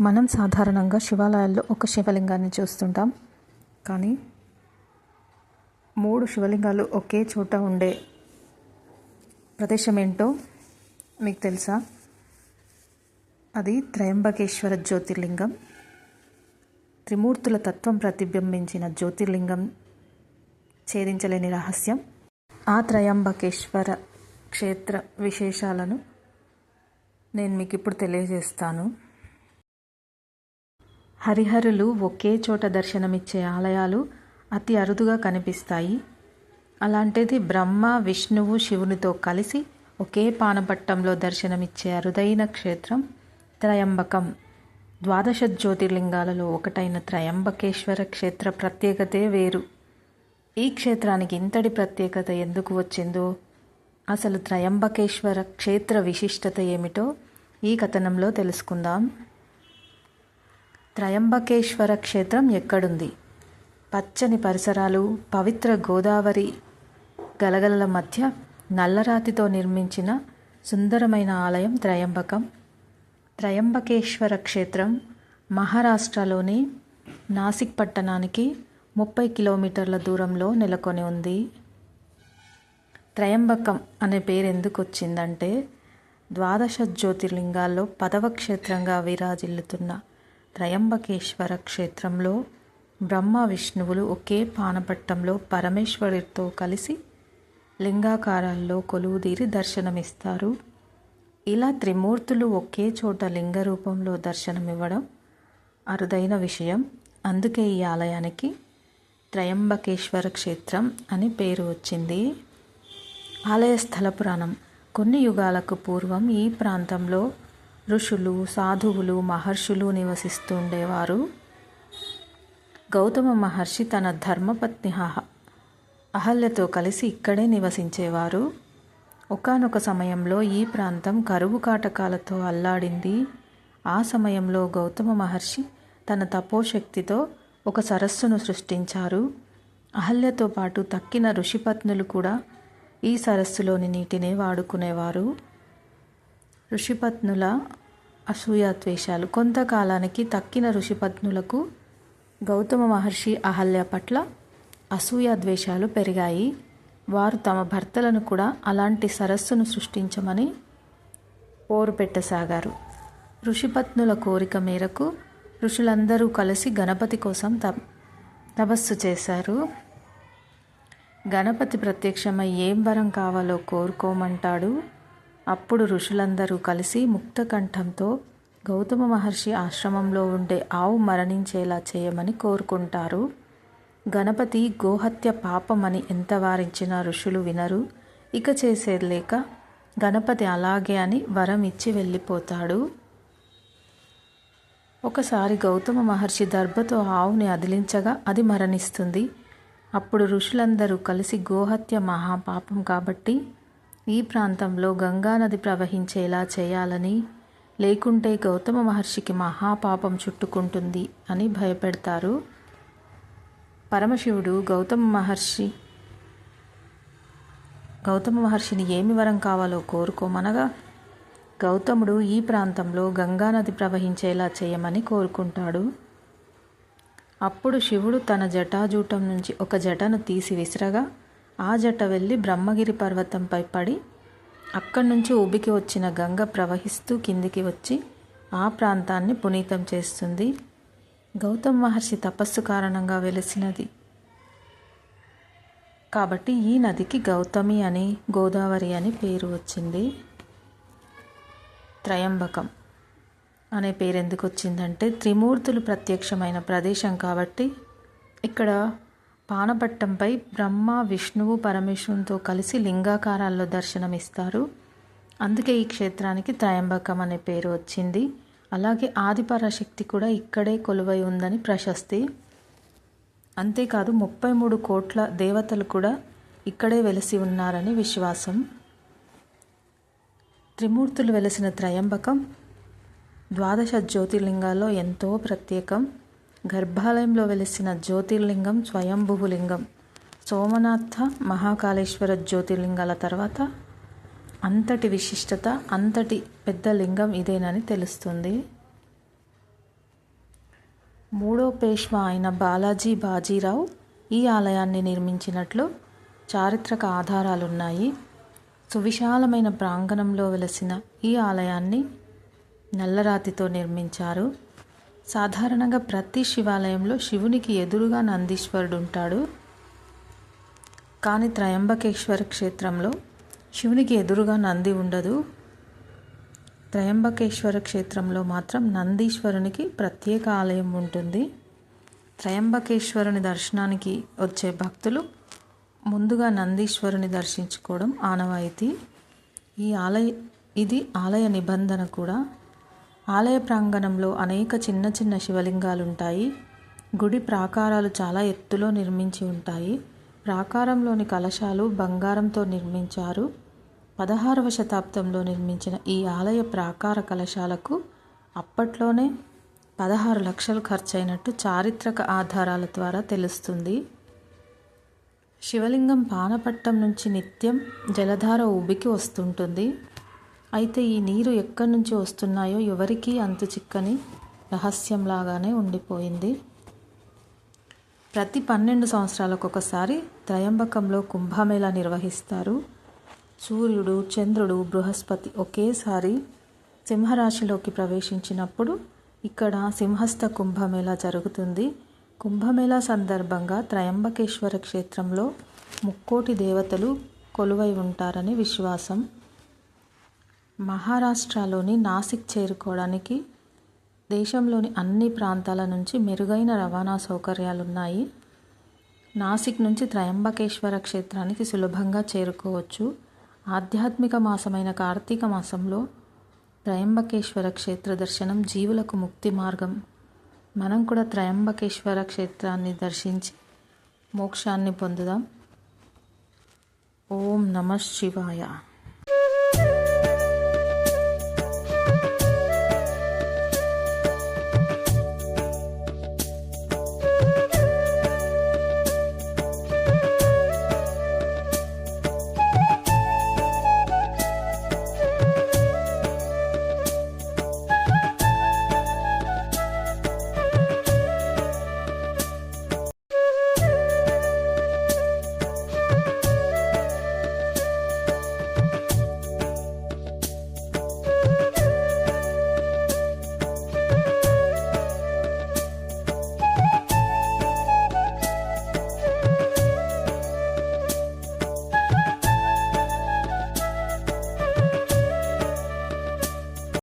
మనం సాధారణంగా శివాలయాల్లో ఒక శివలింగాన్ని చూస్తుంటాం. కానీ మూడు శివలింగాలు ఒకే చోట ఉండే ప్రదేశం ఏంటో మీకు తెలుసా? అది త్రయంబకేశ్వర జ్యోతిర్లింగం. త్రిమూర్తుల తత్వం ప్రతిబింబించిన జ్యోతిర్లింగం ఛేదించలేని రహస్యం. ఆ త్రయంబకేశ్వర క్షేత్ర విశేషాలను నేను మీకు ఇప్పుడు తెలియజేస్తాను. హరిహరులు ఒకే చోట దర్శనమిచ్చే ఆలయాలు అతి అరుదుగా కనిపిస్తాయి. అలాంటిది బ్రహ్మ విష్ణువు శివునితో కలిసి ఒకే పానపట్టంలో దర్శనమిచ్చే అరుదైన క్షేత్రం త్రయంబకం. ద్వాదశ జ్యోతిర్లింగాలలో ఒకటైన త్రయంబకేశ్వర క్షేత్ర ప్రత్యేకతే వేరు. ఈ క్షేత్రానికి ఇంతటి ప్రత్యేకత ఎందుకు వచ్చిందో? అసలు త్రయంబకేశ్వర క్షేత్ర విశిష్టత ఏమిటో ఈ కథనంలో తెలుసుకుందాం. త్రయంబకేశ్వర క్షేత్రం ఎక్కడుంది? పచ్చని పరిసరాలు పవిత్ర గోదావరి గలగలల మధ్య నల్లరాతితో నిర్మించిన సుందరమైన ఆలయం త్రయంబకం. త్రయంబకేశ్వర క్షేత్రం మహారాష్ట్రలోని నాసిక్ పట్టణానికి ముప్పై కిలోమీటర్ల దూరంలో నెలకొని ఉంది. త్రయంబకం అనే పేరు ఎందుకు వచ్చిందంటే ద్వాదశ జ్యోతిర్లింగాల్లో పదవ క్షేత్రంగా విరాజిల్లుతున్న త్రయంబకేశ్వర క్షేత్రంలో బ్రహ్మ విష్ణువులు ఒకే పానపట్టంలో పరమేశ్వరుడితో కలిసి లింగాకారాల్లో కొలువుదీరి దర్శనమిస్తారు. ఇలా త్రిమూర్తులు ఒకే చోట లింగ రూపంలో దర్శనమివ్వడం అరుదైన విషయం. అందుకే ఈ ఆలయానికి త్రయంబకేశ్వర క్షేత్రం అని పేరు వచ్చింది. ఆలయ స్థల పురాణం. కొన్ని యుగాలకు పూర్వం ఈ ప్రాంతంలో ఋషులు సాధువులు మహర్షులు నివసిస్తూ ఉండేవారు గౌతమ మహర్షి తన ధర్మపత్ని అహల్యతో కలిసి ఇక్కడే నివసించేవారు. ఒకానొక సమయంలో ఈ ప్రాంతం కరువు కాటకాలతో అల్లాడింది. ఆ సమయంలో గౌతమ మహర్షి తన తపోశక్తితో ఒక సరస్సును సృష్టించారు. అహల్యతో పాటు తక్కిన ఋషిపత్నులు కూడా ఈ సరస్సులోని నీటిని వాడుకునేవారు. ఋషిపత్నుల అసూయాద్వేషాలు కొంతకాలానికి తక్కిన ఋషిపత్నులకు గౌతమ మహర్షి అహల్య పట్ల అసూయాద్వేషాలు పెరిగాయి. వారు తమ భర్తలను కూడా అలాంటి సరస్సును సృష్టించమని పోరు పెట్టసాగారు. ఋషిపత్నుల కోరిక మేరకు ఋషులందరూ కలిసి గణపతి కోసం త తపస్సు చేశారు. గణపతి ప్రత్యక్షమై ఏం వరం కావాలో కోరుకోమంటాడు? అప్పుడు ఋషులందరూ కలిసి ముక్తకంఠంతో గౌతమ మహర్షి ఆశ్రమంలో ఉండే ఆవు మరణించేలా చేయమని కోరుకుంటారు. గణపతి గోహత్య పాపమని ఎంత వారించినా ఋషులు వినరు. ఇక చేసేది లేక గణపతి అలాగే అని వరం ఇచ్చి వెళ్ళిపోతాడు. ఒకసారి గౌతమ మహర్షి దర్భతో ఆవుని అదిలించగా అది మరణిస్తుంది. అప్పుడు ఋషులందరూ కలిసి గోహత్య మహాపాపం కాబట్టి ఈ ప్రాంతంలో గంగానది ప్రవహించేలా చేయాలని లేకుంటే గౌతమ మహర్షికి మహాపాపం చుట్టుకుంటుంది అని భయపెడతారు. పరమశివుడు గౌతమ మహర్షి గౌతమ మహర్షిని ఏమి వరం కావాలో కోరుకోమనగా గౌతముడు ఈ ప్రాంతంలో గంగానది ప్రవహించేలా చేయమని కోరుకుంటాడు. అప్పుడు శివుడు తన జటాజూటం నుంచి ఒక జటను తీసి విసిరగా ఆ జట వెళ్ళి బ్రహ్మగిరి పర్వతంపై పడి అక్కడి నుంచి ఉబికి వచ్చిన గంగ ప్రవహిస్తూ కిందికి వచ్చి ఆ ప్రాంతాన్ని పునీతం చేస్తుంది. గౌతమ్ మహర్షి తపస్సు కారణంగా వెలిసినది. కాబట్టి ఈ నదికి గౌతమి అని గోదావరి అని పేరు వచ్చింది. త్రయంబకం అనే పేరు ఎందుకు వచ్చిందంటే త్రిమూర్తులు ప్రత్యక్షమైన ప్రదేశం కాబట్టి ఇక్కడ పానపట్టంపై బ్రహ్మ విష్ణువు పరమేశ్వరునితో కలిసి లింగాకారాల్లో దర్శనమిస్తారు. అందుకే ఈ క్షేత్రానికి త్రయంబకం అనే పేరు వచ్చింది. అలాగే ఆదిపరాశక్తి కూడా ఇక్కడే కొలువై ఉందని ప్రశస్తి. అంతేకాదు ముప్పై మూడు కోట్ల దేవతలు కూడా ఇక్కడే వెలిసి ఉన్నారని విశ్వాసం. త్రిమూర్తులు వెలసిన త్రయంబకం ద్వాదశ జ్యోతిర్లింగాల్లో ఎంతో ప్రత్యేకం. గర్భాలయంలో వెలిసిన జ్యోతిర్లింగం స్వయంభువులింగం. సోమనాథ మహాకాళేశ్వర జ్యోతిర్లింగాల తర్వాత అంతటి విశిష్టత అంతటి పెద్ద లింగం ఇదేనని తెలుస్తుంది. మూడో పేష్వా అయిన బాలాజీ బాజీరావు ఈ ఆలయాన్ని నిర్మించినట్లు చారిత్రక ఆధారాలున్నాయి. సువిశాలమైన ప్రాంగణంలో వెలసిన ఈ ఆలయాన్ని నల్లరాతితో నిర్మించారు. సాధారణంగా ప్రతి శివాలయంలో శివునికి ఎదురుగా నందీశ్వరుడు ఉంటాడు. కానీ త్రయంబకేశ్వర క్షేత్రంలో శివునికి ఎదురుగా నంది ఉండదు. త్రయంబకేశ్వర క్షేత్రంలో మాత్రం నందీశ్వరునికి ప్రత్యేక ఆలయం ఉంటుంది. త్రయంబకేశ్వరుని దర్శనానికి వచ్చే భక్తులు ముందుగా నందీశ్వరుని దర్శించుకోవడం ఆనవాయితీ. ఈ ఆలయ ఇది ఆలయ నిబంధన కూడా. ఆలయ ప్రాంగణంలో అనేక చిన్న చిన్న శివలింగాలు ఉంటాయి గుడి ప్రాకారాలు చాలా ఎత్తులో నిర్మించి ఉంటాయి. ప్రాకారంలోని కలశాలు బంగారంతో నిర్మించారు. పదహారవ శతాబ్దంలో నిర్మించిన ఈ ఆలయ ప్రాకార కలశాలకు అప్పట్లోనే పదహారు లక్షలు ఖర్చయినట్టు చారిత్రక ఆధారాల ద్వారా తెలుస్తుంది. శివలింగం పానపట్టం నుంచి నిత్యం జలధార ఉబికి వస్తుంటుంది. అయితే ఈ నీరు ఎక్కడి నుంచి వస్తున్నాయో ఎవరికీ అంతు చిక్కని రహస్యంలాగానే ఉండిపోయింది. ప్రతి పన్నెండు సంవత్సరాలకు ఒకసారి త్రయంబకంలో కుంభమేళా నిర్వహిస్తారు. సూర్యుడు చంద్రుడు బృహస్పతి ఒకేసారి సింహరాశిలోకి ప్రవేశించినప్పుడు ఇక్కడ సింహస్థ కుంభమేళా జరుగుతుంది. కుంభమేళా సందర్భంగా త్రయంబకేశ్వర క్షేత్రంలో ముక్కోటి దేవతలు కొలువై ఉంటారని విశ్వాసం. మహారాష్ట్రలోని నాసిక్ చేరుకోవడానికి దేశంలోని అన్ని ప్రాంతాల నుంచి మెరుగైన రవాణా సౌకర్యాలున్నాయి. నాసిక్ నుంచి త్రయంబకేశ్వర క్షేత్రానికి సులభంగా చేరుకోవచ్చు. ఆధ్యాత్మిక మాసమైన కార్తీక మాసంలో త్రయంబకేశ్వర క్షేత్ర దర్శనం జీవులకు ముక్తి మార్గం. మనం కూడా త్రయంబకేశ్వర క్షేత్రాన్ని దర్శించి మోక్షాన్ని పొందుదాం. ఓం నమ శివాయ.